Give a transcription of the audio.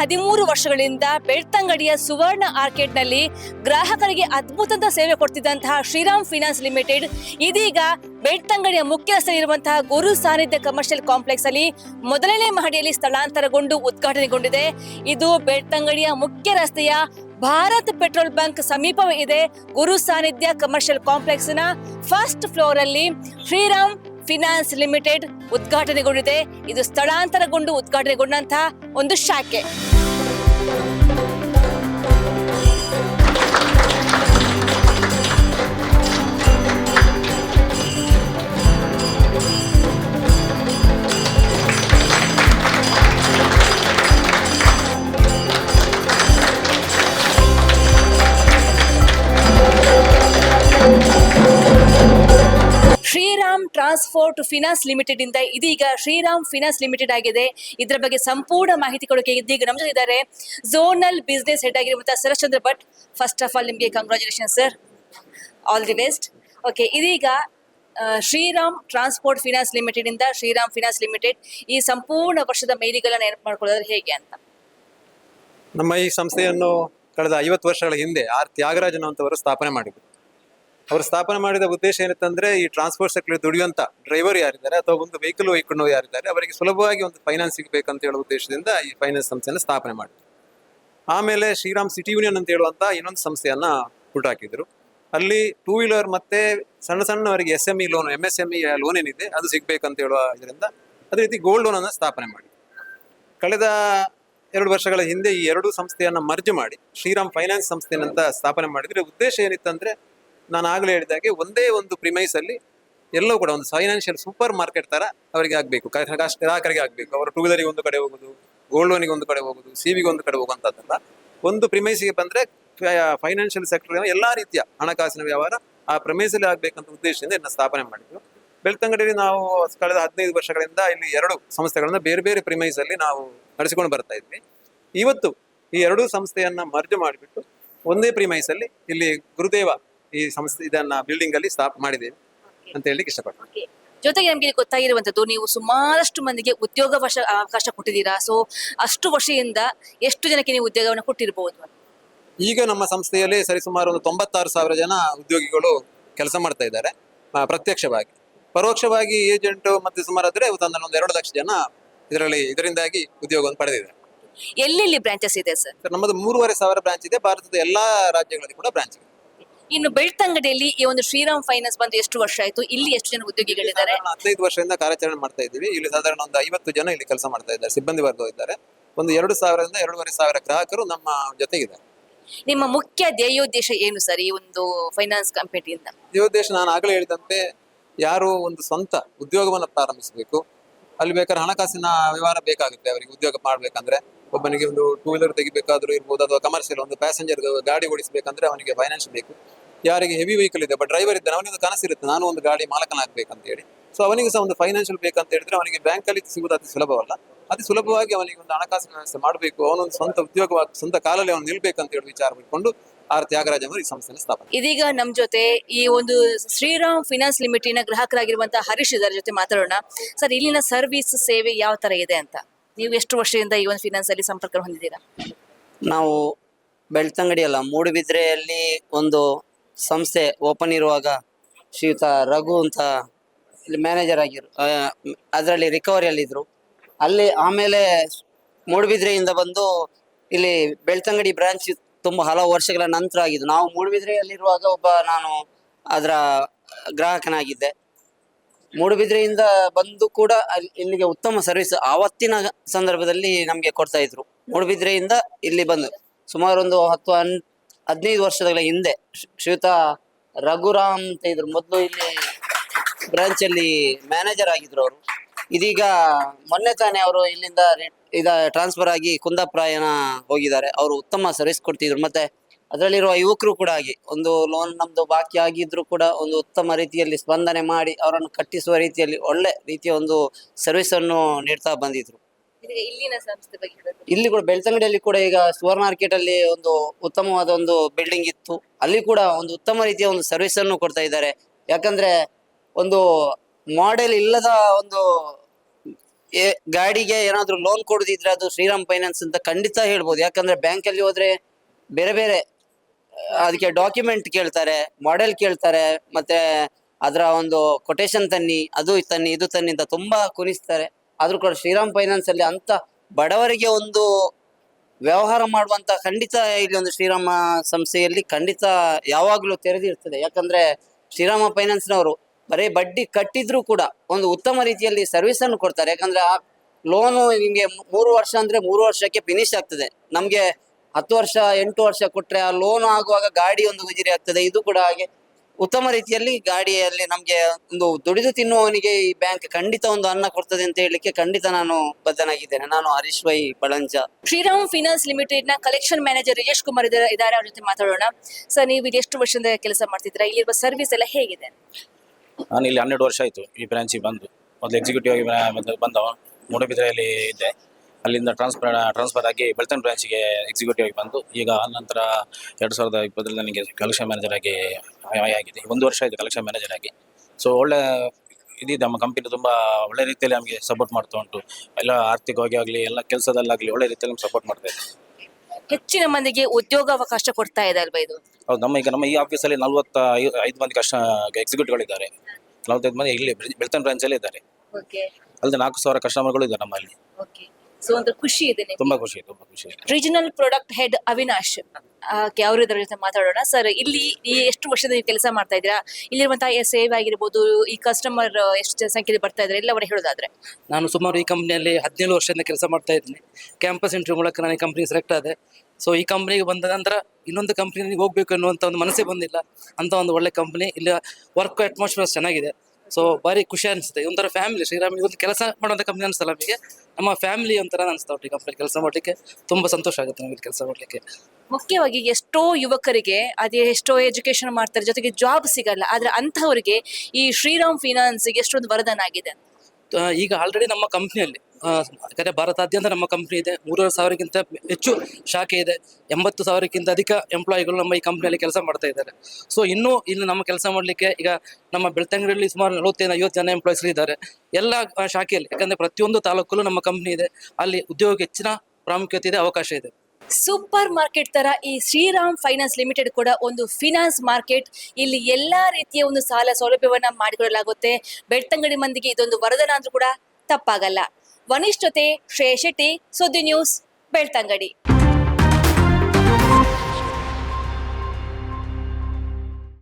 ಹದಿಮೂರು ವರ್ಷಗಳಿಂದ ಬೆಳ್ತಂಗಡಿಯ ಸುವರ್ಣ ಆರ್ಕೇಡ್ನಲ್ಲಿ ಗ್ರಾಹಕರಿಗೆ ಅದ್ಭುತದ ಸೇವೆ ಕೊಡ್ತಿದ್ದಂತಹ ಶ್ರೀರಾಮ್ ಫಿನಾನ್ಸ್ ಲಿಮಿಟೆಡ್, ಇದೀಗ ಬೆಳ್ತಂಗಡಿಯ ಮುಖ್ಯ ರಸ್ತೆಯಲ್ಲಿರುವಂತಹ ಗುರು ಸಾನ್ನಿಧ್ಯ ಕಮರ್ಷಿಯಲ್ ಕಾಂಪ್ಲೆಕ್ಸ್ ಅಲ್ಲಿ ಮೊದಲನೇ ಮಹಡಿಯಲ್ಲಿ ಸ್ಥಳಾಂತರಗೊಂಡು ಉದ್ಘಾಟನೆಗೊಂಡಿದೆ. ಇದು ಬೆಳ್ತಂಗಡಿಯ ಮುಖ್ಯ ರಸ್ತೆಯ ಭಾರತ್ ಪೆಟ್ರೋಲ್ ಬಂಕ್ ಸಮೀಪವೇ ಇದೆ. Guru Sannidhya commercial ಕಾಂಪ್ಲೆಕ್ಸ್ನ first floor ಅಲ್ಲಿ ಶ್ರೀರಾಮ್ ಫಿನಾನ್ಸ್ ಲಿಮಿಟೆಡ್ ಉದ್ಘಾಟನೆಗೊಂಡಿದೆ. ಇದು ಸ್ಥಳಾಂತರಗೊಂಡು ಉದ್ಘಾಟನೆಗೊಂಡಂತಹ ಒಂದು ಶಾಖೆ. ಶ್ರೀರಾಮ್ ಟ್ರಾನ್ಸ್ಪೋರ್ಟ್ ಫಿನಾನ್ಸ್ ಲಿಮಿಟೆಡ್ ಇಂದ ಇದೀಗ ಶ್ರೀರಾಮ್ ಫಿನಾನ್ಸ್ ಲಿಮಿಟೆಡ್ ಆಗಿದೆ. ಇದರ ಬಗ್ಗೆ ಸಂಪೂರ್ಣ ಮಾಹಿತಿ ಕೊಡೋಕೆ ಇದೀಗ ನಮ್ಮ ಜೊತೆ ಇದ್ದಾರೆ. ಝೋನಲ್ ಬಿಸ್ನೆಸ್ ಹೆಡ್ ಆಗಿರುವಂತಹ Sharashchandra Bhat. First of all ನಿಮಗೆ congratulation sir all the best okay ಇದೀಗ ಶ್ರೀರಾಮ್ ಟ್ರಾನ್ಸ್ಪೋರ್ಟ್ ಫಿನಾನ್ಸ್ ಲಿಮಿಟೆಡ್ ಇಂದ ಶ್ರೀರಾಮ್ ಫಿನಾನ್ಸ್ ಲಿಮಿಟೆಡ್ ಈ ಸಂಪೂರ್ಣ ವರ್ಷದ ಮೈಲಿಗಲ್ಲ ನೆನಪು ಮಾಡ್ಕೊಳ್ಳೋದ್ರೆ ಹೇಗೆ ಅಂತ. ನಮ್ಮ ಈ ಸಂಸ್ಥೆಯನ್ನು ಕಳೆದ ಐವತ್ತು ವರ್ಷಗಳ ಹಿಂದೆ ಆರ್ ತ್ಯಾಗರಾಜನ್ ಅಂತವರು ಸ್ಥಾಪನೆ ಮಾಡಿದ್ರು. ಅವರು ಸ್ಥಾಪನೆ ಮಾಡಿದ ಉದ್ದೇಶ ಏನಿತ್ತಂದ್ರೆ ಈ ಟ್ರಾನ್ಸ್ಪೋರ್ಟ್ ಸೆಕ್ಟರ್ ದುಡಿಯುವಂತ ಡ್ರೈವರ್ ಯಾರಿದ್ದಾರೆ ಅಥವಾ ಒಂದು ವೆಹಿಕಲ್ ಒಯ್ಕೊಂಡು ಯಾರಿದ್ದಾರೆ, ಅವರಿಗೆ ಸುಲಭವಾಗಿ ಒಂದು ಫೈನಾನ್ಸ್ ಸಿಗಬೇಕಂತ ಹೇಳುವ ಉದ್ದೇಶದಿಂದ ಈ ಫೈನಾನ್ಸ್ ಸಂಸ್ಥೆಯನ್ನು ಸ್ಥಾಪನೆ ಮಾಡಿದ್ರು. ಆಮೇಲೆ ಶ್ರೀರಾಮ್ ಸಿಟಿ ಯೂನಿಯನ್ ಅಂತ ಹೇಳುವಂತ ಇನ್ನೊಂದು ಸಂಸ್ಥೆಯನ್ನ ಹುಟ್ಟಾಕಿದ್ರು ಅಲ್ಲಿ ಟೂ ವೀಲರ್ ಮತ್ತೆ ಸಣ್ಣ ಸಣ್ಣವರಿಗೆ S M E loan M S M E loan ಏನಿದೆ, ಅದು ಸಿಗ್ಬೇಕಂತ ಹೇಳುವ ಇದರಿಂದ ಅದೇ ರೀತಿ ಗೋಲ್ಡ್ ಲೋನ್ ಅನ್ನು ಸ್ಥಾಪನೆ ಮಾಡಿ ಕಳೆದ ಎರಡು ವರ್ಷಗಳ ಹಿಂದೆ ಈ ಎರಡು ಸಂಸ್ಥೆಯನ್ನ ಮರ್ಜ್ ಮಾಡಿ ಶ್ರೀರಾಮ್ ಫೈನಾನ್ಸ್ ಸಂಸ್ಥೆನಂತ ಸ್ಥಾಪನೆ ಮಾಡಿದ್ರೆ. ಉದ್ದೇಶ ಏನಿತ್ತಂದ್ರೆ ನಾನು ಆಗಲೇ ಹೇಳಿದ ಹಾಗೆ ಒಂದೇ ಒಂದು ಪ್ರಿಮೈಸ್ ಅಲ್ಲಿ ಎಲ್ಲವೂ ಕೂಡ ಒಂದು ಫೈನಾನ್ಷಿಯಲ್ ಸೂಪರ್ ಮಾರ್ಕೆಟ್ ತರ ಅವರಿಗೆ ಆಗಬೇಕು. ಗ್ರಾಹಕರಿಗೆ ಆಗಬೇಕು. ಅವರು ಟೂ ವೀಲರಿಗೆ ಒಂದು ಕಡೆ ಹೋಗುದು ಗೋಲ್ಡ್ ಲೋನಿಗೆ ಒಂದು ಕಡೆ ಹೋಗುದು ಸಿವಿಗೆ ಒಂದು ಕಡೆ ಹೋಗುವಂತದ್ದಲ್ಲ. ಒಂದು ಪ್ರಿಮೈಸಿಗೆ ಬಂದ್ರೆ ಫೈನಾನ್ಷಿಯಲ್ ಸೆಕ್ಟರ್ ಎಲ್ಲಾ ರೀತಿಯ ಹಣಕಾಸಿನ ವ್ಯವಹಾರ ಆ ಪ್ರಮೇಸಲ್ಲಿ ಆಗಬೇಕಂತ ಉದ್ದೇಶದಿಂದ ಇದನ್ನ ಸ್ಥಾಪನೆ ಮಾಡಿದ್ರು. ಬೆಳ್ತಂಗಡಿಯಲ್ಲಿ ನಾವು ಕಳೆದ ಹದಿನೈದು ವರ್ಷಗಳಿಂದ ಇಲ್ಲಿ ಎರಡು ಸಂಸ್ಥೆಗಳನ್ನ ಬೇರೆ ಬೇರೆ ಪ್ರಿಮೈಸ್ ಅಲ್ಲಿ ನಾವು ನಡೆಸಿಕೊಂಡು ಬರ್ತಾ ಇದ್ವಿ. ಇವತ್ತು ಈ ಎರಡೂ ಸಂಸ್ಥೆಯನ್ನ ಮರ್ಜು ಮಾಡಿಬಿಟ್ಟು ಒಂದೇ ಪ್ರಿಮೈಸ್ ಅಲ್ಲಿ ಇಲ್ಲಿ ಗುರುದೇವ ಈ ಸಂಸ್ಥೆ ಇದನ್ನ ಬಿಲ್ಡಿಂಗ್ ಅಲ್ಲಿ ಸ್ಟಾಪ್ ಮಾಡಿದ್ದೇವೆ ಅಂತ ಹೇಳಲಿಕ್ಕೆ ಇಷ್ಟಪಡ್ತೀನಿ. ಜೊತೆಗೆ ನಮಗೆ ಗೊತ್ತಾಗಿರುವಂತದ್ದು ನೀವು ಸುಮಾರಷ್ಟು ಮಂದಿಗೆ ಉದ್ಯೋಗ ವಶ ಅವಕಾಶ ಕೊಟ್ಟಿದ್ದೀರಾ. ಸೊ ಅಷ್ಟು ವರ್ಷದಿಂದ ಎಷ್ಟು ಜನಕ್ಕೆ ನೀವು ಉದ್ಯೋಗವನ್ನು ಕೊಟ್ಟಿರಬಹುದು ಈಗ ನಮ್ಮ ಸಂಸ್ಥೆಯಲ್ಲಿ ಸರಿಸುಮಾರು ಒಂದು ತೊಂಬತ್ತಾರು ಸಾವಿರ ಜನ ಉದ್ಯೋಗಿಗಳು ಕೆಲಸ ಮಾಡ್ತಾ ಇದ್ದಾರೆ ಪ್ರತ್ಯಕ್ಷವಾಗಿ. ಪರೋಕ್ಷವಾಗಿ ಏಜೆಂಟ್ ಮತ್ತೆ ಸುಮಾರು ಆದರೆ ಒಂದು ಎರಡು ಲಕ್ಷ ಜನ ಇದರಲ್ಲಿ ಇದರಿಂದಾಗಿ ಉದ್ಯೋಗವನ್ನು ಪಡೆದಿದ್ದಾರೆ. ಎಲ್ಲೆಲ್ಲಿ ಬ್ರಾಂಚಸ್ ಇದೆ ಸರ್, ನಮ್ಮದು ಮೂರುವರೆ ಸಾವಿರ ಬ್ರಾಂಚ್ ಇದೆ ಭಾರತದ ಎಲ್ಲಾ ರಾಜ್ಯಗಳಲ್ಲಿ ಕೂಡ ಬ್ರಾಂಚ್ ಇದೆ. ಇನ್ನು ಬೆಳ್ತಂಗಡಿಯಲ್ಲಿ ಈ ಒಂದು ಶ್ರೀರಾಮ್ ಫೈನಾನ್ಸ್ ಬಂದು ಎಷ್ಟು ವರ್ಷ ಆಯ್ತು? ಇಲ್ಲಿ ಎಷ್ಟು ಜನ ಉದ್ಯೋಗಿಗಳಿದ್ದಾರೆ? ಹದಿನೈದು ವರ್ಷದಿಂದ ಕಾರ್ಯಾಚರಣೆ ಮಾಡ್ತಾ ಇದ್ದೀವಿ. ಇಲ್ಲಿ ಸಾಧಾರಣ ಒಂದು ಐವತ್ತು ಜನ ಇಲ್ಲಿ ಕೆಲಸ ಮಾಡ್ತಾ ಇದ್ದಾರೆ ಸಿಬ್ಬಂದಿ ವರ್ಗ ಇದ್ದಾರೆ. ಒಂದು ಎರಡು ಸಾವಿರದಿಂದ ಎರಡೂವರೆ ಸಾವಿರ ಗ್ರಾಹಕರು ನಮ್ಮ ಜೊತೆಗಿದ್ದಾರೆ ನಿಮ್ಮ ಮುಖ್ಯ ಧ್ಯೇಯೋದ್ದೇಶ ಏನು ಸರ್ ಈ ಒಂದು ಫೈನಾನ್ಸ್ ಕಂಪನಿಯಿಂದ ಧ್ಯೇಯೋದ್ದೇಶ ನಾನು ಆಗಲೇ ಹೇಳಿದಂತೆ ಯಾರು ಒಂದು ಸ್ವಂತ ಉದ್ಯೋಗವನ್ನು ಪ್ರಾರಂಭಿಸಬೇಕು. ಅಲ್ಲಿ ಬೇಕಾದ್ರೆ ಹಣಕಾಸಿನ ವ್ಯವಹಾರ ಬೇಕಾಗುತ್ತೆ ಅವರಿಗೆ ಉದ್ಯೋಗ ಮಾಡ್ಬೇಕಂದ್ರೆ. ಒಬ್ಬನಿಗೆ ಒಂದು ಟೂ ವೀಲರ್ ತೆಗಿಬೇಕಾದ್ರೂ ಇರ್ಬೋದು ಅಥವಾ ಕಮರ್ಷಿಯಲ್ ಒಂದು ಪ್ಯಾಸೆಂಜರ್ ಗಾಡಿ ಓಡಿಸಬೇಕಂದ್ರೆ ಅವನಿಗೆ ಫೈನಾನ್ಸ್ ಬೇಕು. ಯಾರಿಗೆ ಹೆವಿ ವೆಹಿಕಲ್ ಇದೆ ಬಟ್ ಡ್ರೈವರ್ ಇದ್ದಾನೆ ಅವನಿಗೆ ಒಂದು ಕನಸಿರುತ್ತೆ ನಾನು ಒಂದು ಗಾಡಿ ಮಾಲಕನಾಗಬೇಕಂತ ಹೇಳಿ. ಸೊ ಅವನಿಗೆ ಸಹ ಒಂದು ಫೈನಾನ್ಷಿಯಲ್ ಬೇಕಂತ ಹೇಳಿದ್ರೆ ಅವನಿಗೆ ಬ್ಯಾಂಕ್ ಅಲ್ಲಿ ಸಿಗುವುದು ಅತಿ ಸುಲಭವಲ್ಲ. ಅತಿ ಸುಲಭವಾಗಿ ಅವನಿಗೆ ಒಂದು ಹಣಕಾಸಿನ ವ್ಯವಸ್ಥೆ ಮಾಡಬೇಕು ಅವನೊಂದು ಸ್ವಂತ ಉದ್ಯೋಗ ಸ್ವಂತ ಕಾಲಲ್ಲಿ ಅವನು ನಿಲ್ಬೇಕಂತ ಹೇಳಿ ವಿಚಾರ ಮಾಡಿಕೊಂಡು ಆರ್ ತ್ಯಾಗರಾಜ್ ಅವರು ಈ ಸಂಸ್ಥೆನ ಸ್ಥಾಪನೆ ಇದೀಗ ನಮ್ಮ ಜೊತೆ ಈ ಒಂದು ಶ್ರೀರಾಮ್ ಫಿನಾನ್ಸ್ ಲಿಮಿಟೆಡ್ನ ಗ್ರಾಹಕರಾಗಿರುವಂತಹ ಹರೀಶ್ ಇದರ ಜೊತೆ ಮಾತಾಡೋಣ. ಸರ್ ಇಲ್ಲಿನ ಸರ್ವಿಸ್ ಸೇವೆ ಯಾವ ತರ ಇದೆ ಅಂತ? ನೀವು ಎಷ್ಟು ವರ್ಷದಿಂದ ಈ ಒಂದು ಫಿನಾನ್ಸ್ ಅಲ್ಲಿ ಸಂಪರ್ಕ ಹೊಂದಿದ್ದೀರಾ? ನಾವು ಬೆಳ್ತಂಗಡಿ ಅಲ್ಲ ಮೂಡುಬಿದ್ರೆಯಲ್ಲಿ ಒಂದು ಸಂಸ್ಥೆ ಓಪನ್ ಇರುವಾಗ ಶ್ರೀಯುತ ರಘು ಅಂತ ಇಲ್ಲಿ ಮ್ಯಾನೇಜರ್ ಆಗಿರು ಅದರಲ್ಲಿ ರಿಕವರಿಯಲ್ಲಿದ್ದರು ಅಲ್ಲಿ ಆಮೇಲೆ ಮೂಡುಬಿದ್ರೆಯಿಂದ ಬಂದು ಇಲ್ಲಿ ಬೆಳ್ತಂಗಡಿ ಬ್ರಾಂಚ್ ತುಂಬ ಹಲವು ವರ್ಷಗಳ ನಂತರ ಆಗಿದ್ದು. ನಾವು ಮೂಡುಬಿದ್ರೆಯಲ್ಲಿರುವಾಗ ಒಬ್ಬ ನಾನು ಅದರ ಗ್ರಾಹಕನಾಗಿದ್ದೆ. ಮೂಡುಬಿದ್ರೆಯಿಂದ ಬಂದು ಕೂಡ ಇಲ್ಲಿಗೆ ಉತ್ತಮ ಸರ್ವಿಸ್ ಆವತ್ತಿನ ಸಂದರ್ಭದಲ್ಲಿ ನಮಗೆ ಕೊಡ್ತಾ ಇದ್ರು. ಮೂಡುಬಿದ್ರೆಯಿಂದ ಇಲ್ಲಿ ಬಂದು ಸುಮಾರು ಒಂದು ಹತ್ತು ಹನ್ ಹದಿನೈದು ವರ್ಷಗಳ ಹಿಂದೆ ಶ್ರೀ- ಶ್ರೀಯುತ ರಘುರಾಮ್ ಅಂತ ಇದ್ರು. ಮೊದಲು ಇಲ್ಲಿ ಬ್ರಾಂಚ್ ಅಲ್ಲಿ ಮ್ಯಾನೇಜರ್ ಆಗಿದ್ರು ಅವರು. ಇದೀಗ ಮೊನ್ನೆ ತಾನೇ ಅವರು ಇಲ್ಲಿಂದ ಇದ ಟ್ರಾನ್ಸ್ಫರ್ ಆಗಿ ಕುಂದಾಪ್ರಾಯನ ಹೋಗಿದ್ದಾರೆ. ಅವರು ಉತ್ತಮ ಸರ್ವಿಸ್ ಕೊಡ್ತಿದ್ರು. ಮತ್ತೆ ಅದರಲ್ಲಿರುವ ಯುವಕರು ಕೂಡ ಆಗಿ ಒಂದು ಲೋನ್ ನಮ್ದು ಬಾಕಿ ಆಗಿದ್ರು ಕೂಡ ಒಂದು ಉತ್ತಮ ರೀತಿಯಲ್ಲಿ ಸ್ಪಂದನೆ ಮಾಡಿ ಅವರನ್ನು ಕಟ್ಟಿಸುವ ರೀತಿಯಲ್ಲಿ ಒಳ್ಳೆ ರೀತಿಯ ಒಂದು ಸರ್ವಿಸ್ ಅನ್ನು ನೀಡ್ತಾ ಬಂದಿದ್ರು. ಇಲ್ಲಿನ ಸಂಸ್ಥೆ ಬಗ್ಗೆ. ಇಲ್ಲಿ ಕೂಡ ಬೆಳ್ತಂಗಡಿಯಲ್ಲಿ ಕೂಡ ಈಗ ಸುವರ್ಣ ಮಾರ್ಕೆಟ್ ಅಲ್ಲಿ ಒಂದು ಉತ್ತಮವಾದ ಒಂದು ಬಿಲ್ಡಿಂಗ್ ಇತ್ತು. ಅಲ್ಲಿ ಕೂಡ ಒಂದು ಉತ್ತಮ ರೀತಿಯ ಒಂದು ಸರ್ವಿಸ್ ಅನ್ನು ಕೊಡ್ತಾ ಇದ್ದಾರೆ. ಯಾಕಂದ್ರೆ ಒಂದು ಮಾಡೆಲ್ ಇಲ್ಲದ ಒಂದು ಏ- ಗಾಡಿಗೆ ಏನಾದ್ರು ಲೋನ್ ಕೊಡದಿದ್ರೆ ಅದು ಶ್ರೀರಾಮ್ ಫೈನಾನ್ಸ್ ಅಂತ ಖಂಡಿತ ಹೇಳ್ಬೋದು. ಯಾಕಂದ್ರೆ ಬ್ಯಾಂಕ್ ಅಲ್ಲಿ ಹೋದ್ರೆ ಬೇರೆ ಬೇರೆ ಅದಕ್ಕೆ ಡಾಕ್ಯುಮೆಂಟ್ ಕೇಳ್ತಾರೆ ಮಾಡೆಲ್ ಕೇಳ್ತಾರೆ, ಮತ್ತೆ ಅದರ ಒಂದು ಕೊಟೇಶನ್ ತನ್ನಿ, ಅದು ತನ್ನಿ, ಇದು ತನ್ನಿ ಅಂತ ತುಂಬಾ ಕುಣಿಸ್ತಾರೆ. ಆದ್ರೂ ಕೂಡ ಶ್ರೀರಾಮ್ ಫೈನಾನ್ಸ್ ಅಲ್ಲಿ ಅಂತ ಬಡವರಿಗೆ ಒಂದು ವ್ಯವಹಾರ ಮಾಡುವಂತ ಖಂಡಿತ ಇಲ್ಲಿ ಒಂದು ಶ್ರೀರಾಮ ಸಂಸ್ಥೆಯಲ್ಲಿ ಖಂಡಿತ ಯಾವಾಗಲೂ ತೆರೆದಿರ್ತದೆ ಯಾಕಂದ್ರೆ ಶ್ರೀರಾಮ ಫೈನಾನ್ಸ್ನವರು ಬರೀ ಬಡ್ಡಿ ಕಟ್ಟಿದ್ರು ಕೂಡ ಒಂದು ಉತ್ತಮ ರೀತಿಯಲ್ಲಿ ಸರ್ವಿಸ್ ಅನ್ನು ಕೊಡ್ತಾರೆ. ಯಾಕಂದ್ರೆ ಆ ಲೋನು ನಿಮ್ಗೆ ಮೂರು ವರ್ಷ ಅಂದ್ರೆ ಮೂರು ವರ್ಷಕ್ಕೆ ಫಿನಿಶ್ ಆಗ್ತದೆ. ನಮ್ಗೆ ಹತ್ತು ವರ್ಷ ಎಂಟು ವರ್ಷ ಕೊಟ್ರೆ ಆ ಲೋನ್ ಆಗುವಾಗ ಗಾಡಿ ಒಂದು ಗುಜಿರಿ ಆಗ್ತದೆ. ಇದು ಕೂಡ ಹಾಗೆ. ಉತ್ತಮ ರೀತಿಯಲ್ಲಿ ಗಾಡಿಯಲ್ಲಿ ನಮ್ಗೆ ಒಂದು ದುಡಿದು ತಿನ್ನುವವನಿಗೆ ಈ ಬ್ಯಾಂಕ್ ಖಂಡಿತ ಒಂದು ಅನ್ನ ಕೊಡ್ತದೆ ಅಂತ ಹೇಳಲಿಕ್ಕೆ ಖಂಡಿತ ನಾನು ಬದ್ಧನಾಗಿದ್ದೇನೆ. ನಾನು ಹರೀಶ್ ವೈ ಬಳಂಜ. ಶ್ರೀರಾಮ್ ಫಿನಾನ್ಸ್ ಲಿಮಿಟೆಡ್ನ ಕಲೆಕ್ಷನ್ ಮ್ಯಾನೇಜರ್ ಯಜೇಶ್ ಕುಮಾರ್ ಇದ್ದಾರೆ ಅವ್ರ ಜೊತೆ ಮಾತಾಡೋಣ. ಸರ್ ನೀವು ಇದು ಎಷ್ಟು ವರ್ಷದಿಂದ ಕೆಲಸ ಮಾಡ್ತಿದ್ದೀರಾ? ಇಲ್ಲಿರುವ ಸರ್ವಿಸ್ ಎಲ್ಲ ಹೇಗಿದೆ? ನಾನು ಇಲ್ಲಿ ಹನ್ನೆರಡು ವರ್ಷ ಆಯಿತು ಈ ಬ್ರಾಂಚಿಗೆ ಬಂದು. ಮೊದಲು ಎಕ್ಸಿಕ್ಯೂಟಿವ್ ಆಗಿ ಬಂದವ. ಮೂಡಬಿದ್ರೆಯಲ್ಲಿ ಇದ್ದೆ. ಅಲ್ಲಿಂದ ಟ್ರಾನ್ಸ್ಫರ್ ಟ್ರಾನ್ಸ್ಫರ್ ಆಗಿ ಬೆಳ್ತನ್ ಬ್ರಾಂಚ್ಗೆ ಎಕ್ಸಿಕ್ಯೂಟಿವ್ ಆಗಿ ಬಂದು ಈಗ ನಂತರ ಎರಡು ಸಾವಿರದ ಇಪ್ಪತ್ತರಲ್ಲಿ ನನಗೆ ಕಲೆಕ್ಷನ್ ಮ್ಯಾನೇಜರ್ ಆಗಿ ಆಗಿದೆ. ಒಂದು ವರ್ಷ ಆಯಿತು ಕಲೆಕ್ಷನ್ ಮ್ಯಾನೇಜರ್ ಆಗಿ. ಸೊ ಒಳ್ಳೆ ಇದಿದೆ ನಮ್ಮ ಕಂಪನಿ ತುಂಬ ಒಳ್ಳೆ ರೀತಿಯಲ್ಲಿ ನಮಗೆ ಸಪೋರ್ಟ್ ಮಾಡ್ತಾ ಉಂಟು. ಎಲ್ಲ ಆರ್ಥಿಕವಾಗಿ ಆಗಲಿ ಎಲ್ಲ ಕೆಲಸದಲ್ಲಾಗಲಿ ಒಳ್ಳೆ ರೀತಿಯಲ್ಲಿ ನಮ್ಗೆ ಸಪೋರ್ಟ್ ಮಾಡ್ತಾ ಇದೆ. ಹೆಚ್ಚಿನ ಮಂದಿಗೆ ಉದ್ಯೋಗಾವಕಾಶ ಕೊಡ್ತಾ ಇದೆ ಅಲ್ವಾ ಇದು? ಹೌದು ನಮ್ಮ ಈಗ ನಮ್ಮ ಈ ಆಫೀಸಲ್ಲಿ ನಲ್ವತ್ತ ಐದು ಮಂದಿ ಕಷ್ಟ ಎಕ್ಸಿಕ್ಯೂಟಿವ್ಗಳಿದ್ದಾರೆ ನಲವತ್ತೈದು ಮಂದಿ ಇಲ್ಲಿ ಬೆಳ್ತನ್ ಬ್ರಾಂಚಲ್ಲಿ ಇದ್ದಾರೆ. ಅಲ್ಲದೆ ನಾಲ್ಕು ಸಾವಿರ ಕಸ್ಟಮರ್ಗಳು ಇದ್ದಾರೆ ನಮ್ಮಲ್ಲಿ. ಸೊ ಒಂದು ಖುಷಿ ಇದೆ ನಿಮ್ಗೆ. ತುಂಬಾ ಖುಷಿ ತುಂಬಾ ಖುಷಿ. ರೀಜನಲ್ ಪ್ರಾಡಕ್ಟ್ ಹೆಡ್ ಅವಿನಾಶ್ ಅವರು ಇದರ ಜೊತೆ ಮಾತಾಡೋಣ. ಸರ್ ಇಲ್ಲಿ ಈ ಎಷ್ಟು ವರ್ಷದ ನೀವು ಕೆಲಸ ಮಾಡ್ತಾ ಇದ್ದೀರಾ? ಇಲ್ಲಿರುವಂತಹ ಸೇವೆ ಆಗಿರ್ಬೋದು ಈ ಕಸ್ಟಮರ್ ಎಷ್ಟು ಸಂಖ್ಯೆಯಲ್ಲಿ ಬರ್ತಾ ಇದ್ದಾರೆ ಎಲ್ಲವರ ಹೇಳೋದಾದ್ರೆ. ನಾನು ಸುಮಾರು ಈ ಕಂಪ್ನಿಯಲ್ಲಿ ಹದಿನೇಳು ವರ್ಷದಿಂದ ಕೆಲಸ ಮಾಡ್ತಾ ಇದ್ದೀನಿ. ಕ್ಯಾಂಪಸ್ ಇಂಟರ್ವ್ಯೂ ಮೂಲಕ ನಾನು ಈ ಕಂಪ್ನಿ ಸೆಲೆಕ್ಟ್ ಆದೆ. ಸೊ ಈ ಕಂಪ್ನಿಗೆ ಬಂದ ನಂತರ ಇನ್ನೊಂದು ಕಂಪ್ನಿಗೆ ಹೋಗ್ಬೇಕು ಅನ್ನುವಂಥ ಒಂದು ಮನಸ್ಸೇ ಬಂದಿಲ್ಲ. ಅಂತ ಒಂದು ಒಳ್ಳೆ ಕಂಪ್ನಿ ಇಲ್ಲಿ ವರ್ಕ್ ಅಟ್ಮಾಸ್ಫಿಯರ್ ಚೆನ್ನಾಗಿದೆ. ಸೊ ಭಾರಿ ಖುಷಿ ಅನಿಸುತ್ತೆ. ಒಂಥರ ಫ್ಯಾಮಿಲಿ ಶ್ರೀರಾಮ್ ಇವತ್ತು ಕೆಲಸ ಮಾಡುವಂಥ ಕಂಪ್ನಿ ಅನಿಸ್ತಲ್ಲ ನಮಗೆ. ನಮ್ಮ ಫ್ಯಾಮಿಲಿ ಒಂಥರ ಅನಿಸ್ತಾ ಉಂಟು ಈ ಕಂಪ್ನಿ ಕೆಲಸ ಮಾಡಲಿಕ್ಕೆ. ತುಂಬ ಸಂತೋಷ ಆಗುತ್ತೆ ನಮಗೆ ಕೆಲಸ ಮಾಡಲಿಕ್ಕೆ. ಮುಖ್ಯವಾಗಿ ಎಷ್ಟೋ ಯುವಕರಿಗೆ ಅದೇ ಎಷ್ಟೋ ಎಜುಕೇಶನ್ ಮಾಡ್ತಾರೆ ಜೊತೆಗೆ ಜಾಬ್ ಸಿಗಲ್ಲ. ಆದರೆ ಅಂಥವ್ರಿಗೆ ಈ ಶ್ರೀರಾಮ್ ಫಿನಾನ್ಸ್ ಎಷ್ಟೊಂದು ವರದಾನ ಆಗಿದೆ? ಈಗ ಆಲ್ರೆಡಿ ನಮ್ಮ ಕಂಪ್ನಿಯಲ್ಲಿ ಯಾಕಂದರೆ ಭಾರತಾದ್ಯಂತ ನಮ್ಮ ಕಂಪ್ನಿ ಇದೆ. ಮೂರುವರೆ ಸಾವಿರಕ್ಕಿಂತ ಹೆಚ್ಚು ಶಾಖೆ ಇದೆ. ಎಂಬತ್ತು ಸಾವಿರಕ್ಕಿಂತ ಅಧಿಕ ಎಂಪ್ಲಾಯಿಗಳು ನಮ್ಮ ಈ ಕಂಪ್ನಿಯಲ್ಲಿ ಕೆಲಸ ಮಾಡ್ತಾ ಇದ್ದಾರೆ. ಸೊ ಇನ್ನೂ ಇಲ್ಲಿ ನಮ್ಮ ಕೆಲಸ ಮಾಡಲಿಕ್ಕೆ ಈಗ ನಮ್ಮ ಬೆಳ್ತಂಗಡಿಯಲ್ಲಿ ಸುಮಾರು ನಲವತ್ತೈದು, ಐವತ್ತು ಜನ ಎಂಪ್ಲಾಯ್ಸ್ ಇದ್ದಾರೆ. ಎಲ್ಲ ಶಾಖೆಯಲ್ಲಿ, ಯಾಕಂದರೆ ಪ್ರತಿಯೊಂದು ತಾಲೂಕಲ್ಲೂ ನಮ್ಮ ಕಂಪ್ನಿ ಇದೆ. ಅಲ್ಲಿ ಉದ್ಯೋಗಕ್ಕೆ ಹೆಚ್ಚಿನ ಪ್ರಾಮುಖ್ಯತೆ ಇದೆ, ಅವಕಾಶ ಇದೆ. ಸೂಪರ್ ಮಾರ್ಕೆಟ್ ತರ ಈ ಶ್ರೀರಾಮ್ ಫೈನಾನ್ಸ್ ಲಿಮಿಟೆಡ್ ಕೂಡ ಒಂದು ಫಿನಾನ್ಸ್ ಮಾರ್ಕೆಟ್ ಇಲ್ಲಿ ಎಲ್ಲಾ ರೀತಿಯ ಒಂದು ಸಾಲ ಸೌಲಭ್ಯವನ್ನ ಮಾಡಿಕೊಡಲಾಗುತ್ತೆ. ಬೆಳ್ತಂಗಡಿ ಮಂದಿಗೆ ಇದೊಂದು ವರದಾನ ಅಂದ್ರೂ ಕೂಡ ತಪ್ಪಾಗಲ್ಲ. ವನಿಷ್ ಜೊತೆ ಶ್ರೇಯಸ್ ಶೆಟ್ಟಿ ಸುದ್ದಿ ನ್ಯೂಸ್ ಬೆಳ್ತಂಗಡಿ